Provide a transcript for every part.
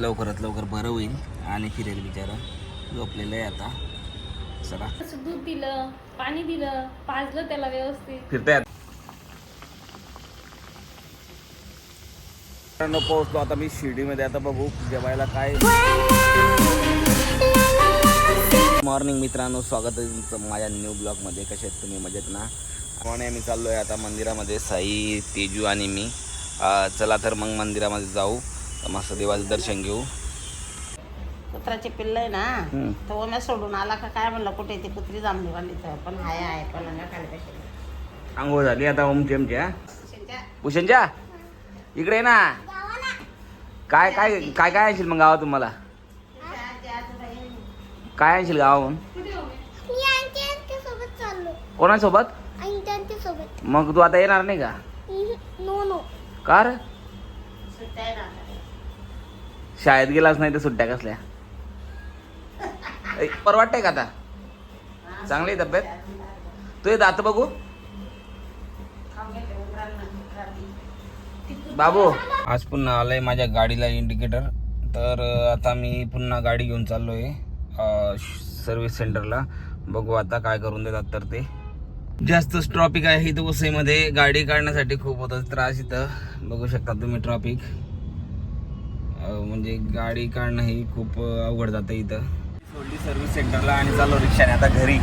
लवकरात लवकर बरं होईल. आणि फिरेल बिचारा झोपलेलं आहे आता. चला. दूध दिलं पाणी दिलं पाजलं त्याला व्यवस्थित. फिरतायत मित्रांनो पोहोचलो आता मी शिर्डीमध्ये. आता बघू जेवायला काय मॉर्निंग मित्रांनो स्वागत आहे तुमचं माझ्या न्यू ब्लॉगमध्ये कसे आहेत तुम्ही? मजेत ना? कोण आहे? मी चाललो आहे आता मंदिरामध्ये. साई तेजू आणि मी. चला तर मग मंदिरामध्ये जाऊ. मस्त देवाचं दर्शन घेऊ. कुत्राचे पिल्ल आहे ना हम्म. तर ओम्या सोडून आला का काय म्हणलं कुठे ती कुत्री जांभली वाली तर पण हाय आहे खाली कशी आंघोळ झाली आता ओमची आमच्या भूषणच्या इकडे ये ना. काय काय काय काय आणशील मग गावात तुम्हाला? काय आणशील गावाहून? कोणासोबत? मग तू आता येणार नाही का? नो नो का रे? सुट्ट्या आहे ना शाळेत गेलाच नाही तर सुट्ट्या कसल्या? ऐ, का आता? चांगली आहे तब्येत? तू येत आता बघू. बाबू. आज पुन्हा आलंय माझ्या गाडीला इंडिकेटर तर आता मी पुन्हा गाडी घेऊन चाललोय सर्व्हिस सेंटरला बघू आता काय करून देतात तर ते. जास्तच ट्रॉफिक आहे इथं वसईमध्ये गाडी काढण्यासाठी खूप होतं त्रास इथं. बघू शकता तुम्ही ट्रॉफिक म्हणजे गाडी काढणं ही खूप अवघड जातं इथं. सोडली सर्व्हिस सेंटरला आणि चाललो रिक्षाने. आता घरी.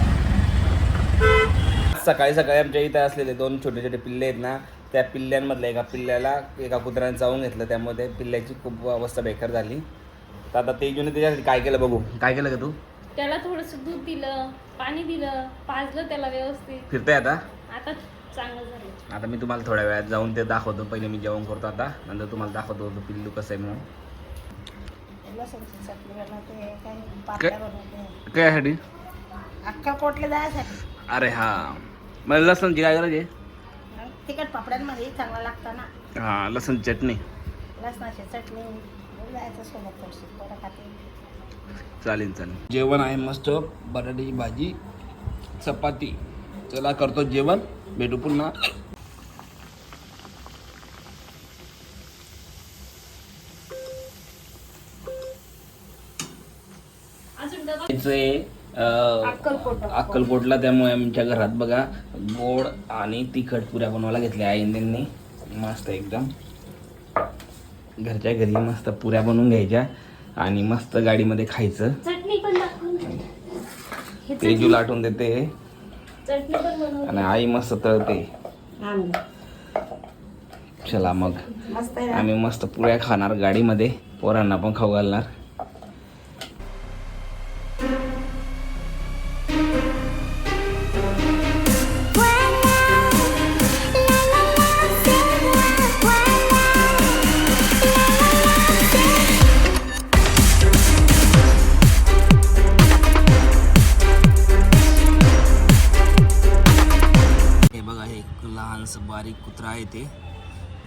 सकाळी सकाळी आमच्या इथं असलेले दोन छोटे छोटे पिल्ले आहेत ना त्या पिल्ल्यांमधल्या एका पिल्ल्याला एका कुत्र्याने चावून घेतलं. त्यामुळे त्या पिल्ल्याची खूप अवस्था बेकार झाली. तर आता तेजूने त्याच्यासाठी काय केलं बघू. काय केलं का तू? त्याला थोडस दूध दिलं पाणी दिलं पाजलं त्याला व्यवस्थित. फिरताय आता? आता चांगलं झालं. आता मी तुम्हाला थोड्या वेळात जाऊन ते दाखवतो. पहिले मी जेवण करतो आता. नंतर तुम्हाला दाखवतो तो पिल्लू कसं आहे म्हणून. लसूणची चटणी बनवते काही पापड्या बनवते कायसाठी अक्कलकोटले जायसाठी. अरे हा. मला लसणची काय गरज आहे? तिखट पापड्यांमध्ये चांगला लागतं ना. हां लसण चटणी. लसणाची चटणी जायचं सोबत थोडीशी बरं खाते. चालेल चालेल. जेवण आहे मस्त बटाट्याची भाजी चपाती. चला करतो जेवण. भेटू पुन्हा अजून डबा इथे, अं, अक्कलकोटला त्यामुळे आमच्या घरात बघा गोड आणि तिखट पुऱ्या बनवायला घेतल्या आईंनी मस्त एकदम. घरच्या घरी मस्त पुऱ्या बनवून घ्यायच्या आणि मस्त गाडीमध्ये खायचं. चटणी पण दाखवून हे तेजू लाटून देते. चटणी पण बनवून आणि आई मस्त तळते. चला मग. मस्त आहे ना? आम्ही मस्त पुऱ्या खाणार गाडीमध्ये. पोरांना पण खाऊ घालणार. आहे ते.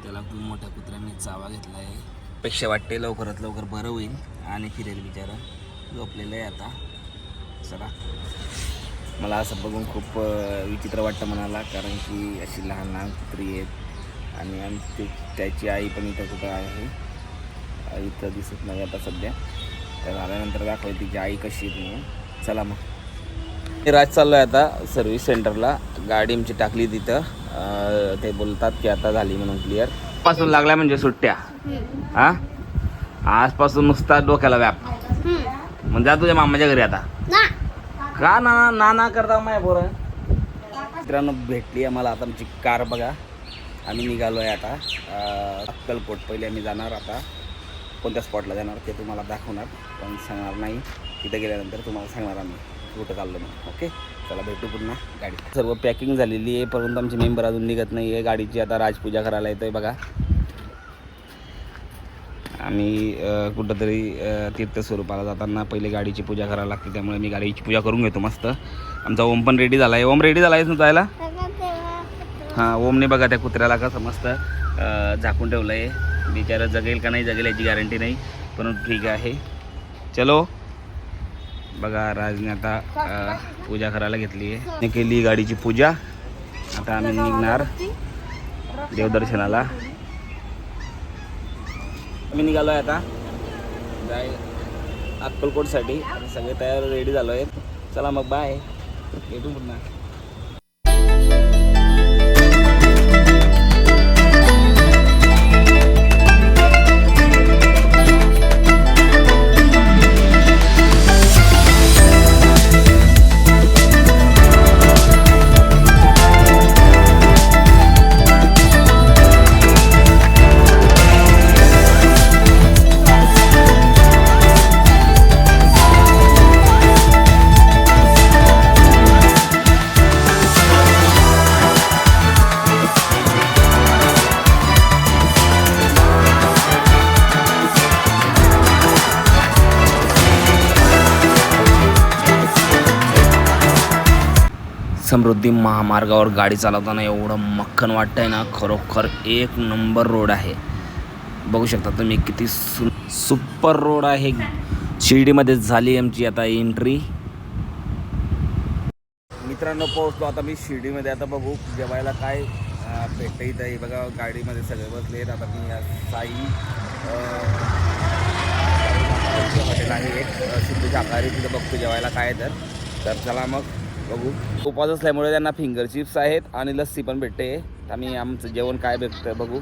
त्याला खूप मोठ्या कुत्र्याने चावा घेतला आहे पेक्षा वाटते लवकरात लवकर बरं होईल. आणि फिरेल बिचारा. झोपलेलं आहे आता. चला. मला असं बघून खूप विचित्र वाटतं मनाला. कारण की अशी लहान लहान कुत्री आहेत. आणि आमची त्याची आई पण इथं कुठं आहे. इथं दिसत नाही आता सध्या. तर आल्यानंतर दाखवते तिची आई कशी आहे चला मग. मी राज चाललो आहे आता सर्व्हिस सेंटरला. गाडी आमची टाकली तिथं. ते बोलतात की आता झाली म्हणून क्लिअरपासून लागल्या म्हणजे सुट्ट्या. हा? आजपासून नुसता डोक्याला व्याप. म्हणजे जा तुझ्या मामाच्या घरी आता. का ना ना ना करता माय पोरं? मित्रांनो भेटली आम्हाला आता आमची कार बघा. आम्ही निघालो आहे आता अक्कलकोट. पहिले आम्ही जाणार आता. कोणत्या स्पॉटला जाणार ते तुम्हाला दाखवणार. पण सांगणार नाही. तिथे गेल्यानंतर तुम्हाला सांगणार आम्ही कुठं चाललो म्हणून. ओके चला भेटू पुन्हा गाडी. सर्व पॅकिंग झालेली आहे परंतु आमचे मेंबर अजून निघत नाही आहे गाडीची आता राजपूजा करायला येतो आहे बघा. आम्ही कुठंतरी तीर्थस्वरूपाला जाताना पहिले गाडीची पूजा करायला लागते त्यामुळे मी गाडीची पूजा करून घेतो मस्त. आमचा ओम पण रेडी झाला आहे ओम रेडी झाला आहे ना जायला? हां ओमने बघा त्या कुत्र्याला कसं मस्त झाकून ठेवलं आहे बिचारा जगेल का नाही जगेल याची गॅरंटी नाही परंतु ठीक आहे. चलो. बघा राजने आता पूजा करायला घेतली आहे. केली गाडीची पूजा. आता आम्ही निघणार देवदर्शनाला. आम्ही निघालो आहे आता. जाय अक्कलकोटसाठी. सगळे तयार रेडी झालो आहेत चला मग बाय भेटू पुन्हा. समृद्धी महामार्गावर गाडी चालवताना एवढं मक्खन वाटतंय ना खरोखर एक नंबर रोड आहे. बघू शकता तुम्ही किती सु सुपर रोड आहे. शिर्डीमध्ये झाली आमची आता एंट्री मित्रांनो पोहोचलो आता मी शिर्डीमध्ये. आता बघू जेवायला काय भेटतं इथं. हे बघा गाडीमध्ये सगळे बसले आता मी साई हॉटेल आहे. एक शुद्ध शाकाहारी तिथं बघतो जेवायला काय तर. तर चला मग. बघू. उपवास असल्यामुळे त्यांना फिंगर चिप्स आहेत आणि लस्सी पण भेटते. आम्ही आमचं जेवण काय भेटतं बघू.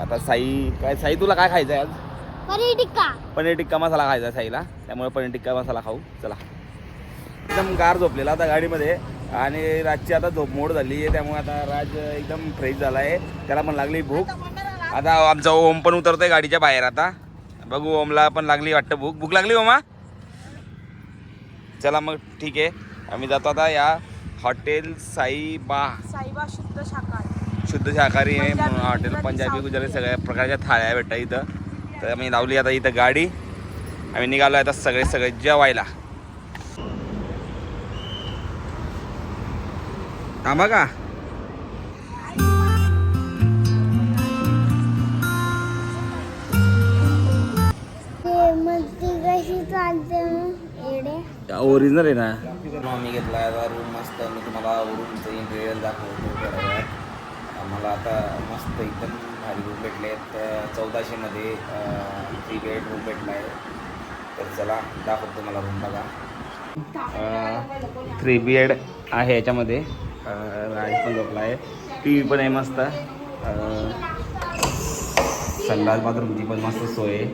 आता साई काय साई तुला काय खायचं आहे आज? पनीर टिक्का. पनीर टिक्का मसाला खायचा साईला. त्यामुळे पनीर टिक्का मसाला खाऊ. चला. एकदम गार झोपलेला आता गाडीमध्ये आणि रातची आता झोप मोड झाली आहे. त्यामुळे आता राज एकदम फ्रेश झाला आहे त्याला पण लागली भूक. आता आमचा ओम पण उतरतोय गाडीच्या बाहेर आता. बघू ओमला पण लागली वाटतं भूक. भूक लागली ओमा? चला मग ठीक आहे. आम्ही जातो आता या हॉटेल साईबा. साईबा शुद्ध शाकाहारी. शुद्ध शाकाहारी आहे पंजाबी, हॉटेल पंजाबी गुजराती सगळ्या प्रकारच्या थाळ्या भेटतात इथं. तर आम्ही लावली आता इथं गाडी. आम्ही निघालो आता सगळे सगळे जेवायला. थांबा का? एडे ओरिजिनल आहे ना. आम्ही घेतला आता रूम मस्त मी तुम्हाला रूमचं इंटेरियर दाखवतो थोड्या वेळात आम्हाला आता मस्त एकदम भारी रूम भेटले आहेत. चौदाशेमध्ये थ्री बेड रूम भेटला आहे तर चला दाखवतो तुम्हाला रूम बघा. थ्री एड आहे याच्यामध्ये. राईस पण झोपला आहे टी व्ही पण आहे मस्त. संडास बाथरूमची पण मस्त सोय आहे.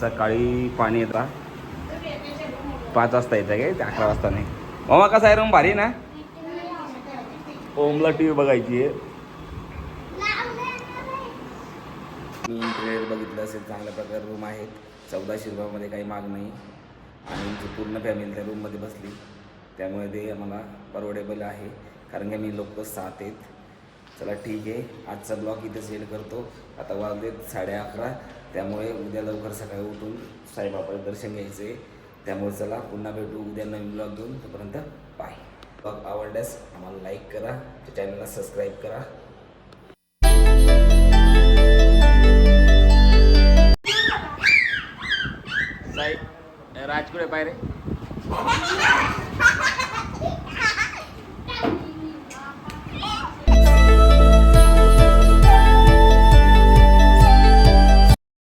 सकाळी पाणी येतात पाच वाजता येतं काय? ते अकरा वाजता नाही. मामा कसा आहे रूम भारी आहे ना? ओमला टी व्ही बघायची आहे. मी बघितलं असेल चांगल्या प्रकारे रूम आहेत. चौदाशे रुपयामध्ये काही माग नाही. आणि आमची पूर्ण फॅमिली त्या रूममध्ये बसली. त्यामुळे ते आम्हाला परवडेबल आहे. कारण की मी लोक सात आहेत. चला ठीक आहे. आजचा ब्लॉग इथे सेंड करतो. आता वाजलेत साडे अकरा. त्यामुळे उद्या लवकर सकाळी उठून साईबाबाचं दर्शन घ्यायचं आहे त्यामुळे चला पुन्हा भेटू उद्या नवीन ब्लॉग घेऊन. तोपर्यंत बाय ब्लॉग आवडल्यास आम्हाला लाईक करा. चॅनलला सबस्क्राईब करा. राजकुडे पाय रे